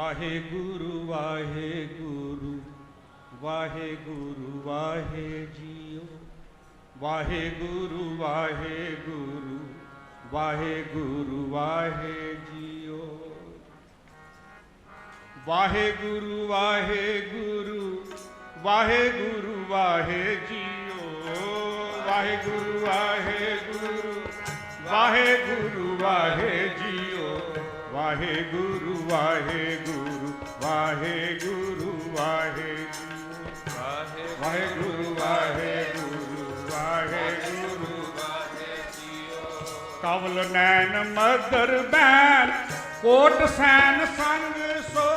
ਵਾਹਿਗੁਰੂ ਵਾਹਿਗੁਰੂ ਵਾਹਿਗੁਰੂ ਵਾਹਿ ਜੀਓ ਵਾਹਿਗੁਰੂ ਵਾਹਿਗੁਰੂ ਵਾਹਿਗੁਰੂ ਵਾਹਿ ਜੀਓ ਵਾਹਿਗੁਰੂ ਵਾਹਿਗੁਰੂ ਵਾਹਿਗੁਰੂ ਵਾਹਿ ਜੀਓ ਵਾਹਿਗੁਰੂ ਵਾਹਿਗੁਰੂ ਵਾਹਿਗੁਰੂ ਵਾਹਿ ਜੀ ਵਾਹਿਗੁਰੂ ਵਾਹਿਗੁਰੂ ਵਾਹਿਗੁਰੂ ਵਾਹਿ ਜੀਓ ਵਾਹਿਗੁਰੂ ਵਾਹਿਗੁਰੂ ਵਾਹਿਗੁਰੂ। ਕਵਲ ਨੈਣ ਮਦਰ ਬੈਨ ਕੋਟ ਸੈਨ ਸੰਗ ਸੋ।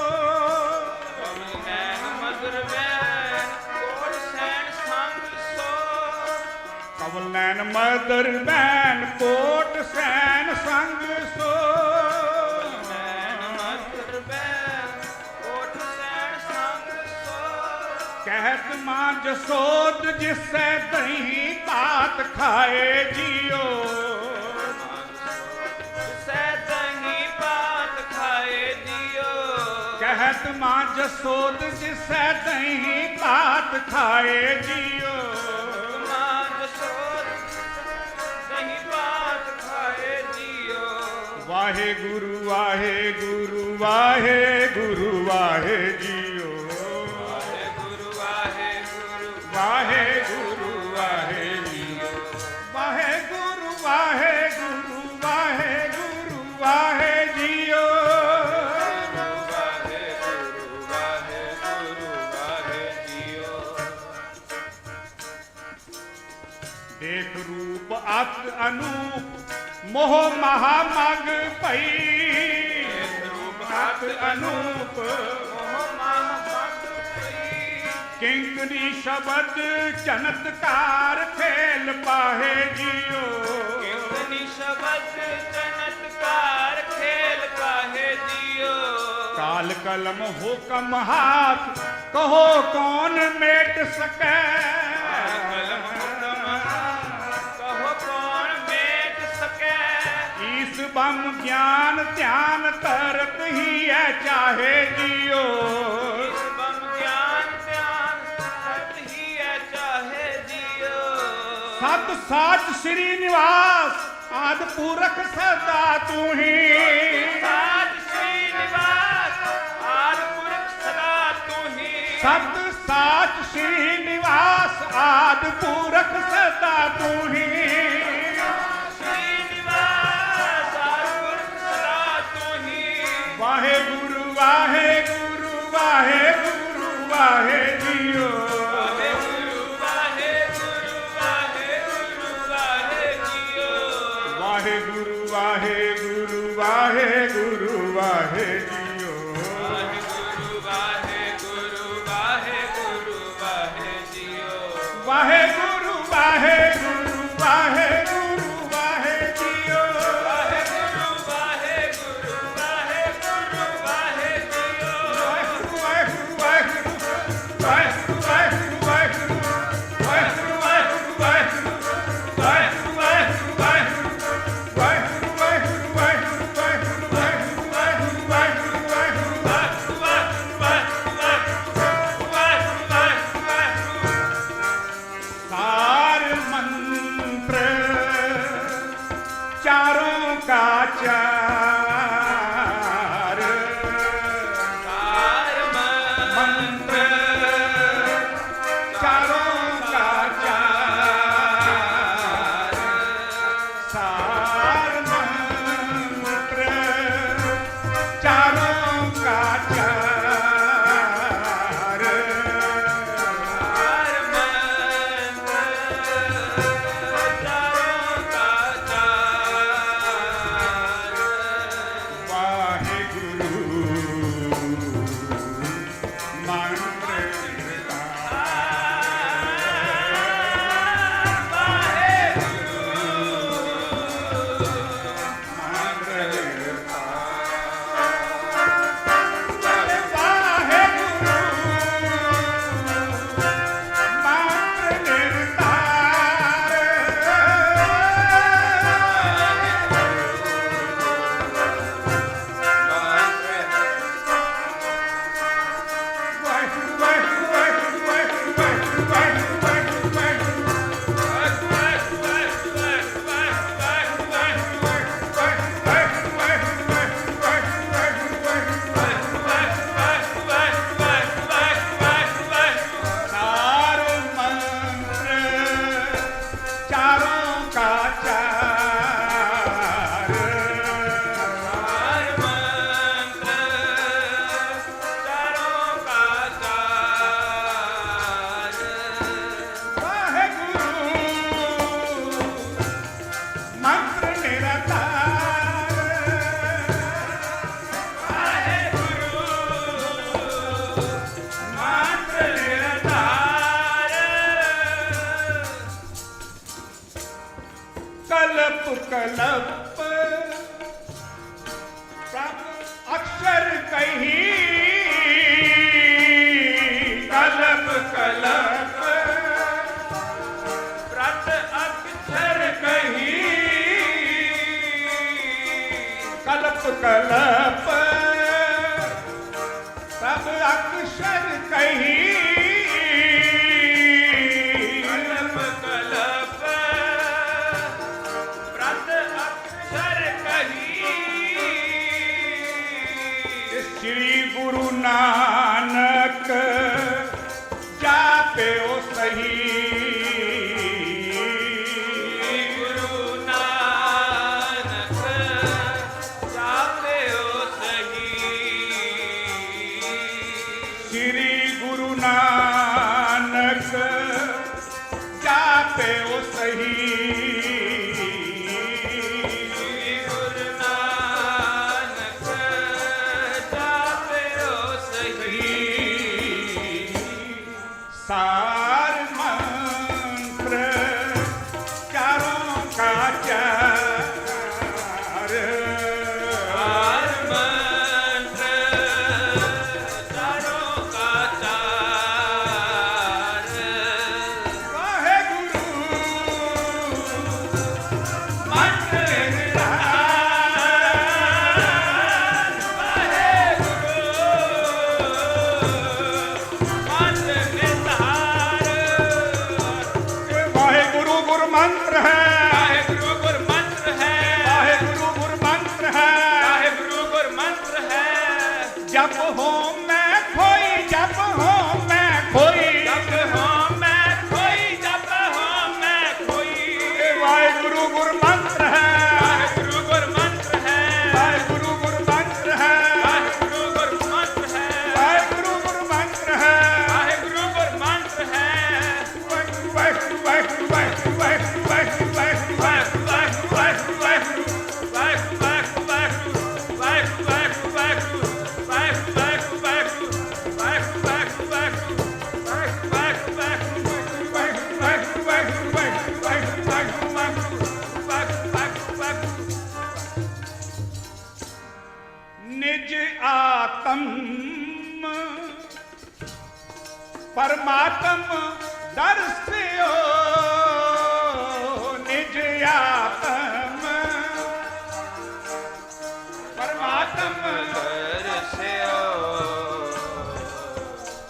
ਕਵਲ ਨੈਣ ਮਦਰ ਬੈਨ ਕੋਟ ਪੰਜ ਸੋਧ ਜਿਸੈ ਦਹੀਂ ਤਾਤ ਖਾਏ ਜੀਓ। ਜਿਸੈ ਦਹੀਂ ਪਾਤ ਖਾਏ ਜੀਓ। ਕਹਿਤ ਮਾਂ ਜਸੋਦ ਜਿਸੈ ਦਹੀਂ ਤਾਤ ਖਾਏ ਜੀਓ। ਮਾਂ ਜਸੋਦ ਦਹੀਂ ਪਾਤ ਖਾਏ ਜੀਓ। ਵਾਹਿਗੁਰੂ ਵਾਹਿਗੁਰੂ ਵਾਹਿਗੁਰੂ ਵਾਹਿਗੁਰੂ। ਅਤ ਅਨੂਪ ਮੋਹ ਮਹਾ ਮਗ ਭਈ। ਅਤ ਅਨੂਪ ਕਿੰਕਰੀ ਸ਼ਬਦ ਚਨਤਕਾਰ ਖੇਲ ਪਾਹੇ ਜੀਓ। ਸ਼ਬਦ ਚਨਤਕਾਰ ਖੇਲ ਕਾਹੇ ਦਿਓ ਕਾਲ ਕਲਮ ਹੁਕਮ ਹਾਥ ਕਹੋ ਕੌਣ ਮੇਟ ਸਕੈ? ਬਮ ਗਿਆਨ, ਧਿਆਨ ਧਰਤ ਹੀ ਹੈ, ਚਾਹੇ ਜੀਓ। ਬਮ ਗਿਆਨ ਧਿਆਨ ਧਰਤ ਹੀ ਹੈ ਚਾਹੇ ਜੀਓ ਸਤ ਸਾਚ ਸ੍ਰੀ ਨਿਵਾਸ ਆਦ ਪੂਰਖ ਸਦਾ ਤੂੰ ਹੀ ਸਾਧ ਸ੍ਰੀ ਨਿਵਾਸ, ਆਦ ਪੂਰਖ ਸਦਾ ਤੂੰ ਹੀ। ਸਤ ਸਾਚ ਸ੍ਰੀ ਨਿਵਾਸ, ਆਦ ਪੂਰਖ ਸਦਾ ਤੂੰ ਹੀ। Israel.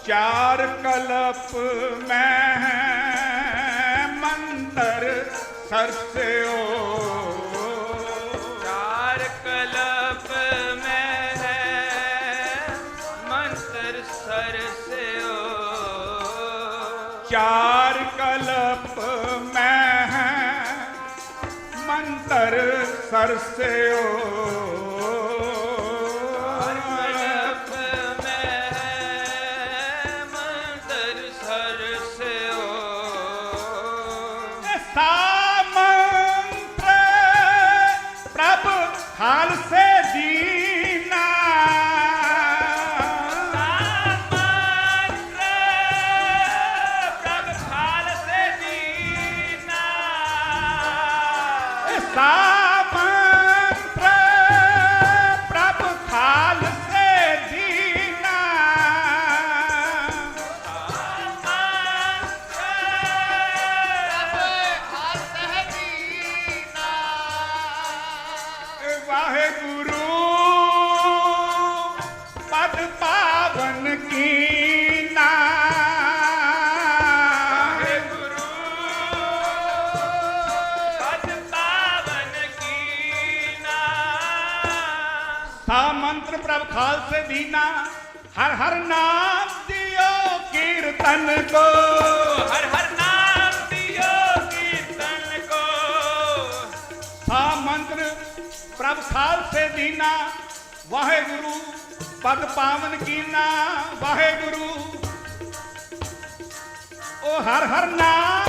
ਚਾਰ ਕਲਪ ਮੈਂ ਮੰਤਰ ਸਰਸਿਓ सा ਹਰ ਨਾਮ ਦਿਓ ਕੀਰਤਨ ਕੋ। ਹਰ ਹਰ ਨਾਮ ਦਿਓ ਕੀਰਤਨ ਕੋ। ਵਾਹਿਗੁਰੂ ਪਦ ਪਾਵਨ ਕੀਨਾ ਵਾਹਿਗੁਰੂ। ਉਹ ਹਰ ਹਰ ਨਾਮ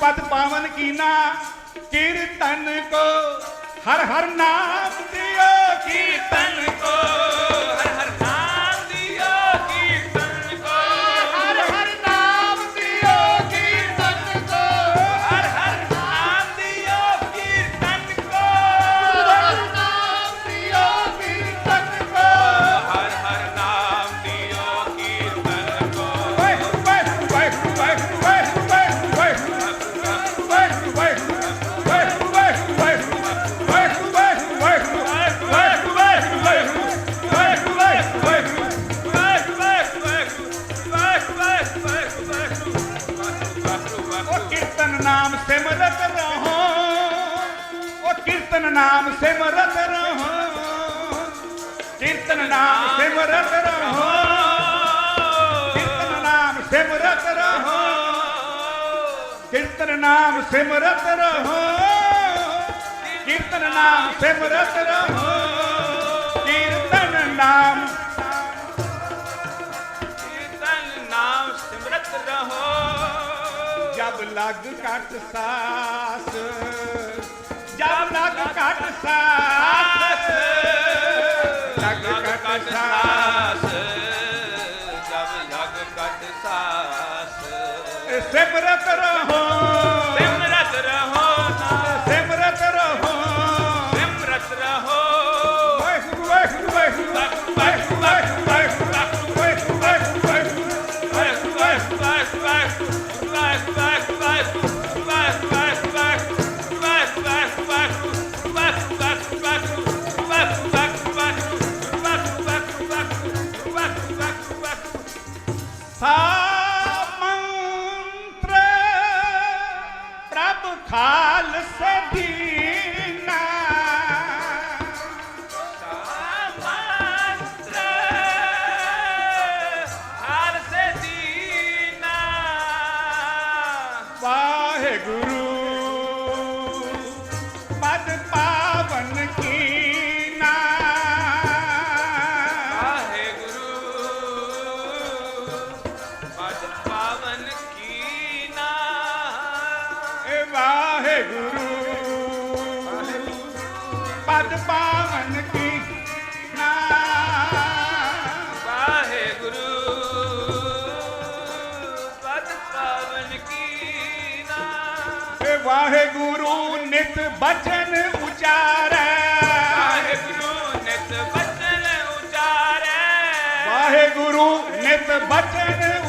ਪਦ ਪਾਵਨ ਕੀਨਾ ਕੀਰਤਨ ਕੋ ਹਰ ਹਰ ਨਾਮ ਦੇ ਨਾਮ ਸਿਮਰਤ ਰਹੋ। ਕੀਰਤਨ ਨਾਮ ਸਿਮਰਤ ਰਹੋ। ਕੀਰਤਨ ਨਾਮ ਸਿਮਰਤ ਰਹੋ। ਕੀਰਤਨ ਨਾਮ ਸਿਮਰਤ ਰਹੋ। ਕੀਰਤਨ ਨਾਮ ਜਬ ਲੱਗ ਘਟ ਸਾਸ ਜਬ ਲੱਗ ਘਟ ਸਾਸ ਕਟ ਸਿਮਰਤ ਰਹੋ में बचन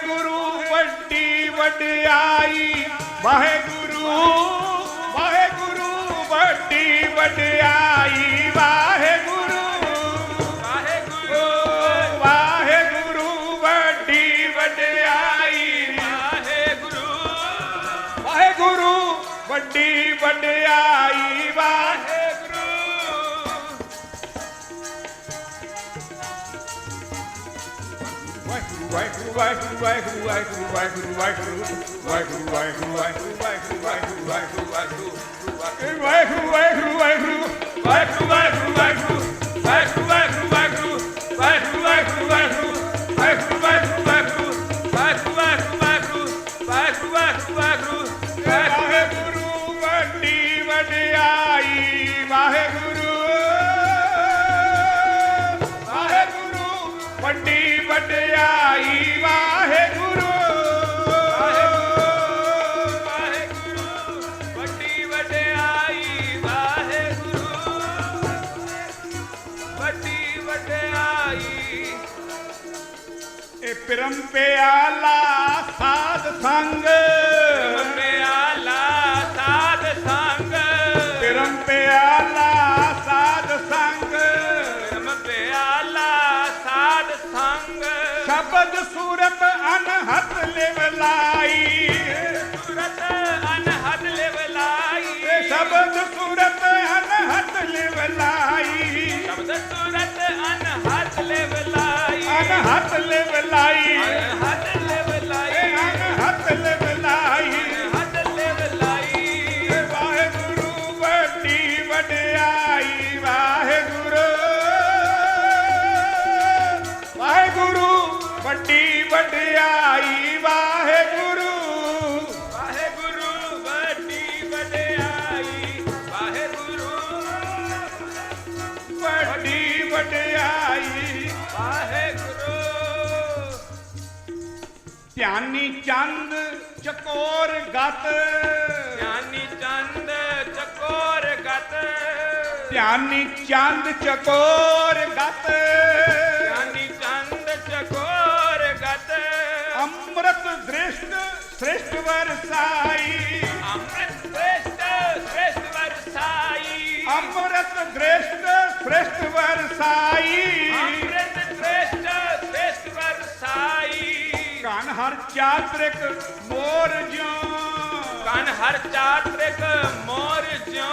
ਵਾਹਿਗੁਰੂ ਵੱਡੀ ਵਡਿਆਈ ਵਾਹਿਗੁਰੂ ਵਾਹਿਗੁਰੂ ਵੱਡੀ ਵਡਿਆਈ। ਵਾਹਿਗੁਰੂ ਵਾਹਿਗੁਰੂ ਵਾਹਿਗੁਰੂ ਵਾਹਿਗੁਰੂ ਵਾਹਿਗੁਰੂ ਵਾਹਿਗੁਰੂ ਵਾਹਿਗੁਰੂ ਵਾਹਿਗੁਰੂ ਵਾਹਿਗੁਰੂ ਵਾਹਿਗੁਰੂ ਵਾਹਿਗੁਰੂ ਵਾਹਿਗੁਰੂ ਵਾਹਿਗੁਰੂ ਵਾਹਿਗੁਰੂ ਵਾਹਿਗੁਰੂ ਵਾਹਿਗੁਰੂ ਵਾਹਿਗੁਰੂ ਵਾਹਿਗੁਰੂ ਵੱਡੀ ਵਡਿਆਈ ਵਾਹਿਗੁਰੂ ਵਾਹਿਗੁਰੂ ਵੱਡੀ ਵਡਿਆਈ ਪਿਆਲਾ ਸਾਧ ਸੰਗ। ਪਿਆਲਾ ਸਾਧ ਸੰਗ। ਪਰਮ ਪਿਆਲਾ ਸਾਧ ਸੰਗ। ਧਰਮ ਪਿਆਲਾ ਸਾਧ ਸੰਗ। ਸ਼ਬਦ ਸੂਰਤ ਅਨਹਤ ਲਿਵਲਾਈ ਸੁਰਤ ਅਨਹਦ ਲਿਵਲਾਈ ਇਹ ਸ਼ਬਦ ਸੂਰਤ ਅਨਹਤ ਲਿਵਲਾਈ ਸ਼ਬਦ ਸੁਰਤ ਲਿਵਲਾਈ ਹੱਥ ਲੈ ਬਲਾਈ। चंद चकोर गत। ज्ञानी चंद चकोर गत। ज्ञानी चंद चकोर गत। ज्ञानी चंद चकोर गत। अमृत दृष्ट श्रेष्ठ वरसाई। अमृत दृष्ट श्रेष्ठ वरसाई। अमृत दृष्ट श्रेष्ठ ਹਰ ਚਾਤ੍ਰਿਕ ਮੋਰ ਜਿਉ। ਕਨ ਹਰ ਚਾਤ੍ਰਿਕ ਮੋਰ ਜਿਉ।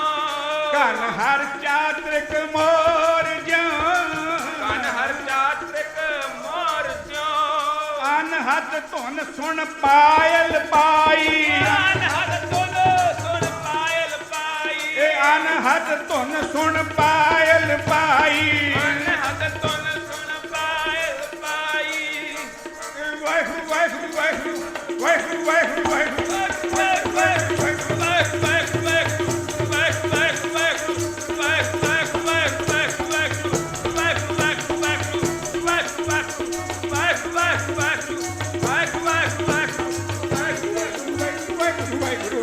ਕਨ ਹਰ ਚਾਤ੍ਰਿਕ ਮੋਰ ਜਿਉ। ਕਨ ਹਰ ਚਾਤ੍ਰਿਕ ਮੋਰ ਜਿਉ। ਅਨਹਦ ਧੁਨ ਸੁਣ ਪਾਇਲ ਪਾਈ। ਅਨਹਦ ਤੁਨ ਸੁਣ ਪਾਇਲ ਪਾਈ। ਇਹ ਅਨਹਦ ਧੁਨ ਸੁਣ ਪਾਇਲ ਪਾਈ। ਅਨਹਦ ਤੁਨ 我爱春我爱春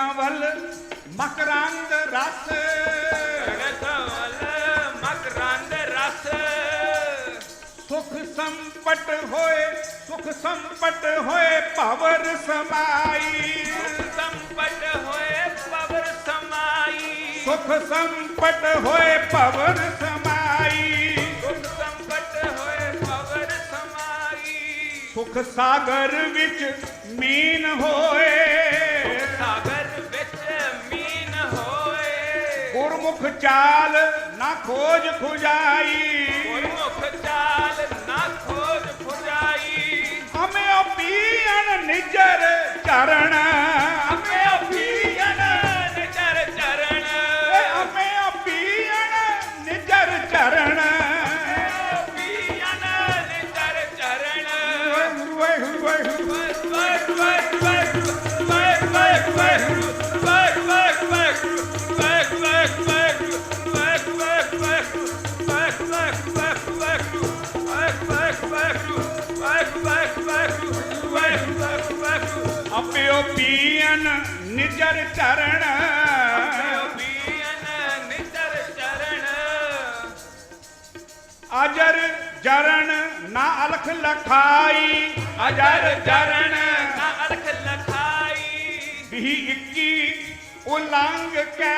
ਚਰਨ ਕੰਵਲ ਮਕਰੰਦ ਰਸ। ਮਕਰੰਦ ਰਸ। ਸੁਖ ਸੰਪਟ ਹੋਏ ਸੁਖ ਸੰਪਟ ਹੋਏ ਭਵਰ ਸਮਾਈ। ਸੰਪਟ ਹੋਏ ਪਵਰ ਸਮਾਈ। ਸੁਖ ਸੰਪਟ ਹੋਏ ਭਵਰ ਸਮਾਈ। ਦੁੱਖ ਸੰਕਟ ਹੋਏ ਪਵਰ ਸਮਾਈ। ਸੁਖ ਸਾਗਰ ਵਿੱਚ ਮੀਨ ਹੋਏ। ਗੁਰਮੁਖ ਚਾਲ ਨਾ ਖੋਜ ਖੁਜਾਈ। ਗੁਰਮੁਖ ਚਾਲ ਨਾ ਖੋਜ ਖੁਜਾਈ। ਹਮੇ ਪੀਣ ਨਿਜਰ ਚਰਨ ਨਿਜਰ ਚਰਨ। ਬੀਨ ਅਜਰ ਜਰਣ ਨਾ ਅਲਖ ਲਖਾਈ। ਅਜਰ ਜਰਨ ਨਾ ਅਲਖ ਲਖਾਈ। ਵੀ 21 ਉਲੰਘ ਕੈ।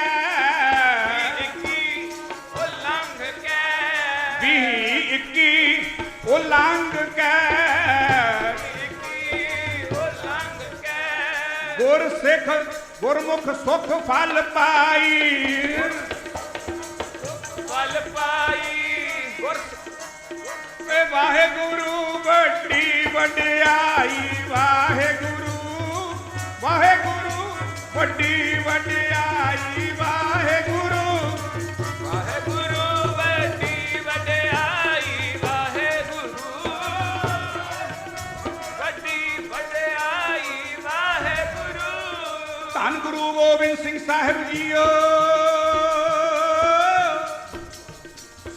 ਵੀ 21 ਉਲੰਘ ਕੇ। ਵੀ 21 ਉਲੰਘ ਕੈ ਗੁਰ ਸਿੱਖ ਗੁਰਮੁਖ ਸੁਖ ਫਲ ਪਾਈ। ਫਲ ਪਾਈ, ਗੁਰ ਏ ਵਾਹਿਗੁਰੂ ਵੱਡੀ ਵਡਿਆਈ। ਵਾਹਿਗੁਰੂ ਵਾਹਿਗੁਰੂ ਵੱਡੀ ਵਡਿਆਈ। ਸਾਹਿਬ ਜੀਓ।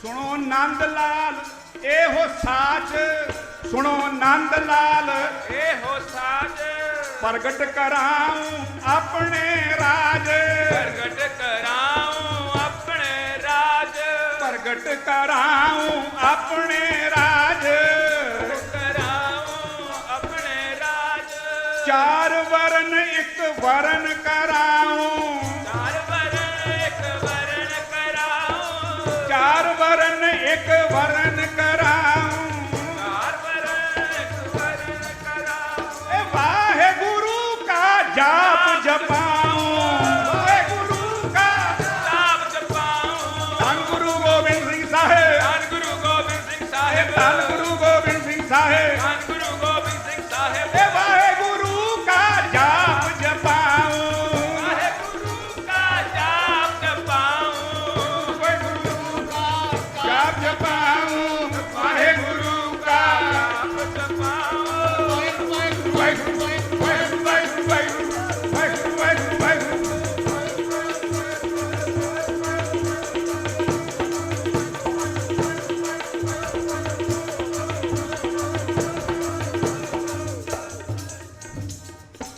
ਸੁਣੋ ਨੰਦ ਲਾਲ ਇਹੋ ਸਾਚ। ਸੁਣੋ ਨੰਦ ਲਾਲ ਇਹੋ ਸਾਚ। ਪ੍ਰਗਟ ਕਰਾਉ ਆਪਣੇ ਰਾਜ। ਪ੍ਰਗਟ ਕਰਾਉ ਆਪਣੇ ਰਾਜ। ਪ੍ਰਗਟ ਕਰਾਉ ਆਪਣੇ ਰਾਜ। ਚਾਰ ਵਰਨ ਇੱਕ ਵਰਨ ਕਰਾਉ ਚਾਰ ਵਰਨ ਇੱਕ ਵਰਨ ਕਰਾਉ ਚਾਰ ਵਰਨ ਇੱਕ ਵਰਨ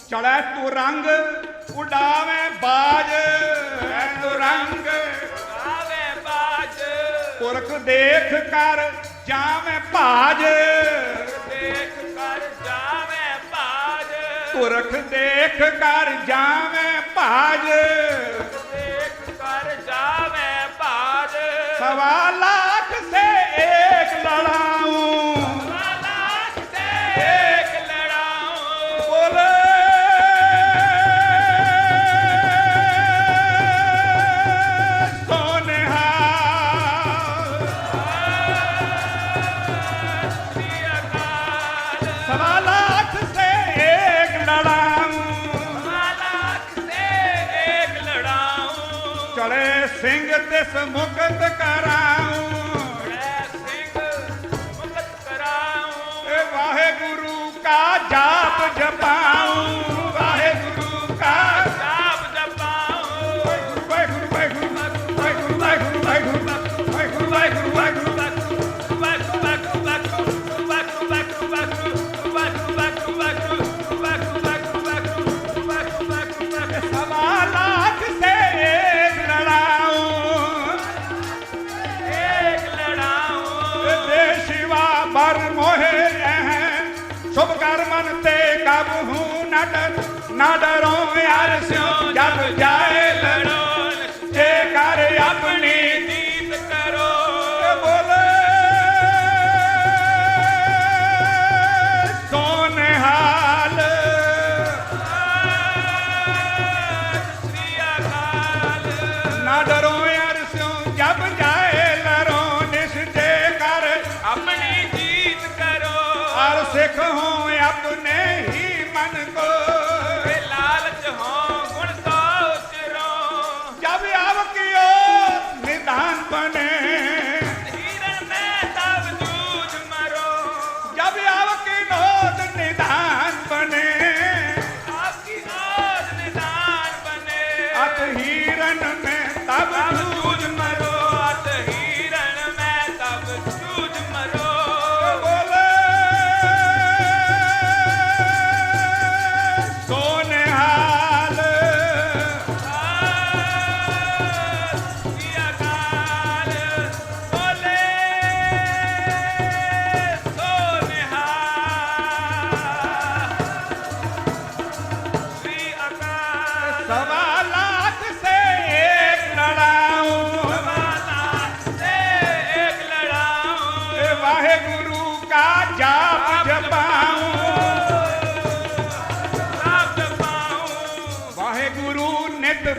ਚੜੈ ਤੂੰ ਰੰਗ ਉਡਾਵੇਂ ਬਾਜ। ਐ ਤੂੰ ਰੰਗ ਆਵੇ ਬਾਜ। ਪੁਰਖ ਦੇਖ ਕਰ ਜਾਵੇਂ ਭਾਜ। ਦੇਖ ਕਰ ਜਾਵੇਂ ਭਾਜ। ਪੁਰਖ ਦੇਖ ਕਰ ਜਾਵੇਂ ਭਾਜ। ਦੇਖ ਕਰ ਜਾਵੇਂ ਭਾਜ। ਸਵਾਲਾ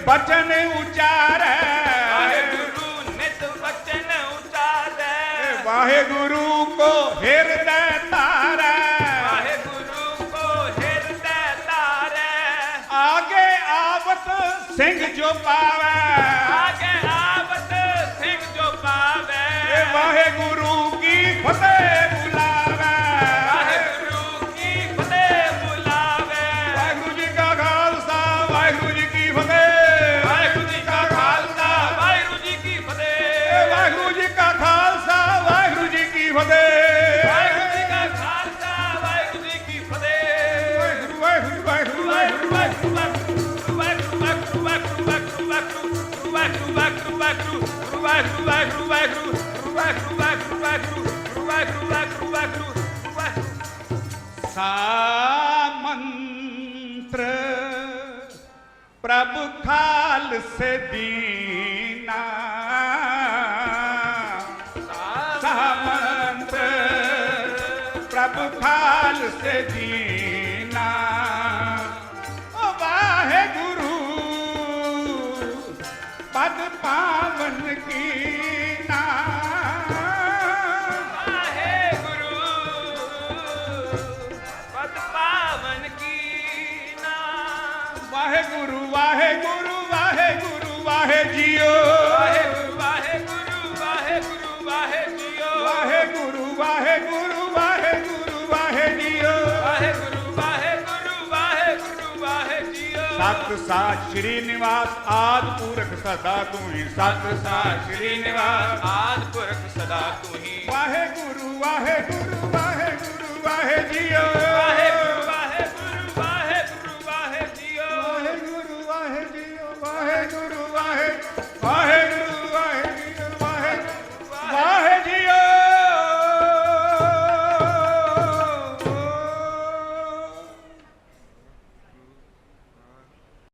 ਬਚਨ ਉਚਾਰੈ। ਵਾਹਿਗੁਰੂ ਨਿਤ ਬਚਨ ਉਚਾਰੈ। ਵਾਹਿਗੁਰੂ ਕੋ ਹਿਰਦੈ ਧਾਰੈ। ਵਾਹਿਗੁਰੂ ਕੋ ਹਿਰਦੈ ਧਾਰੈ। ਆਗੇ ਆਵਤ ਸਿੰਘ ਜੋ ਪਾਵੈ। ਆਗੇ ਆਵਤ ਸਿੰਘ ਜੋ ਪਾਵੈ। ਵਾਹਿਗੁਰੂ ਕੀ ਫਤਿਹ ਬੁਲਾ ਸਾ ਮੰਤਰ ਪ੍ਰਭ ਖਾਲਸੇ ਦੀਨਾ ਸਾ ਮੰਤਰ ਪ੍ਰਭ ਖਾਲਸੇ ਦੀਨਾ ਸਤ ਸਾਚ ਸ਼੍ਰੀ ਨਿਵਾਸ ਆਦ ਪੂਰਖ ਸਦਾ ਤੂੰ ਹੀ ਸਤ ਸਾਚ ਸ਼੍ਰੀ ਨਿਵਾਸ ਆਦ ਪੁਰਖ ਸਦਾ ਤੂੰ ਹੀ ਵਾਹਿਗੁਰੂ ਵਾਹਿਗੁਰੂ ਵਾਹਿਗੁਰੂ ਵਾਹਿ ਜੀਓ